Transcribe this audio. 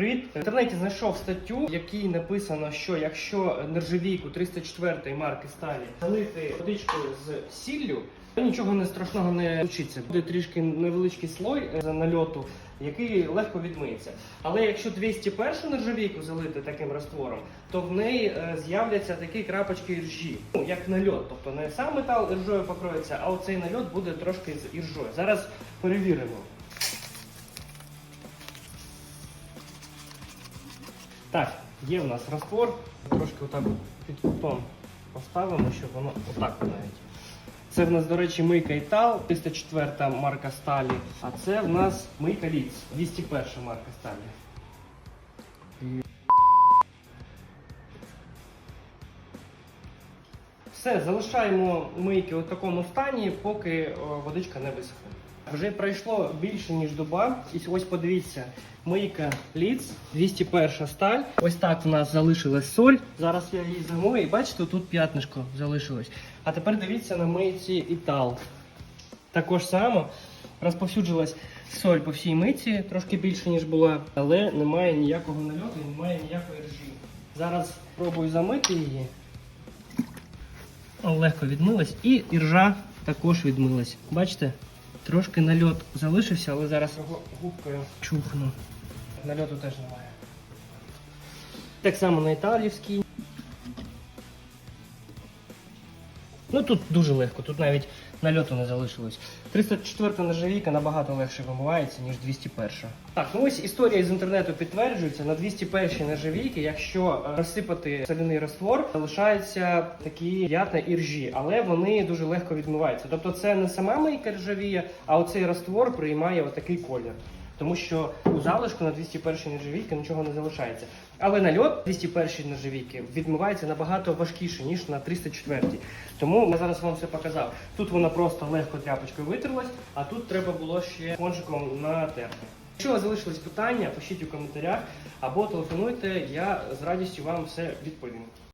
Привіт! В інтернеті знайшов статтю, в якій написано, що якщо нержавійку 304 марки сталі залити водичкою з сіллю, то нічого не страшного не случиться. Буде трішки невеличкий слой е, нальоту, який легко відмиється. Але якщо 201 нержавійку залити таким раствором, то в неї е, з'являться такі крапочки іржі, ну як нальот. Тобто не сам метал іржою покроється, а оцей нальот буде трошки з іржою. Зараз перевіримо. Так, є в нас раствор. Трошки отак під кутом поставимо, щоб воно отак навіть. Це в нас, до речі, мийка Італ, 304 марка сталі. А це в нас мийка Ліц, 201 марка сталі. Все, залишаємо мийки у такому стані, поки водичка не висохне. Вже пройшло більше ніж доба. І ось подивіться, мийка Ліц, 201 сталь. Ось так в нас залишилась соль. Зараз я її замою і бачите, тут п'ятнишко залишилось. А тепер дивіться на мийці Італ. Також само розповсюджилась соль по всій мийці, трошки більше, ніж була, але немає ніякого нальоту немає ніякої ржі. Зараз спробую замити її. Легко відмилась. І іржа також відмилась. Бачите? Трошки нальот залишився, але зараз його губкою чухну. Нальоту теж немає. Так само на італівській. Ну тут дуже легко, тут навіть нальоту не залишилось. 304 нержавійка набагато легше вимивається, ніж 201. Так, ну ось історія з інтернету підтверджується. На 201 нержавійки, якщо розсипати соляний раствор, залишаються такі п'ятна і ржі, але вони дуже легко відмиваються. Тобто це не сама мийка ржавіє, а оцей раствор приймає отакий колір. Тому що у залишку на 201 нержавійки нічого не залишається. Але нальот 201 нержавійки відмивається набагато важкіше, ніж на 304. Тому я зараз вам все показав. Тут вона просто легко тряпочкою витерлась, а тут треба було ще кончиком натерти. Якщо у вас залишились питання, пишіть у коментарях або телефонуйте, я з радістю вам все відповім.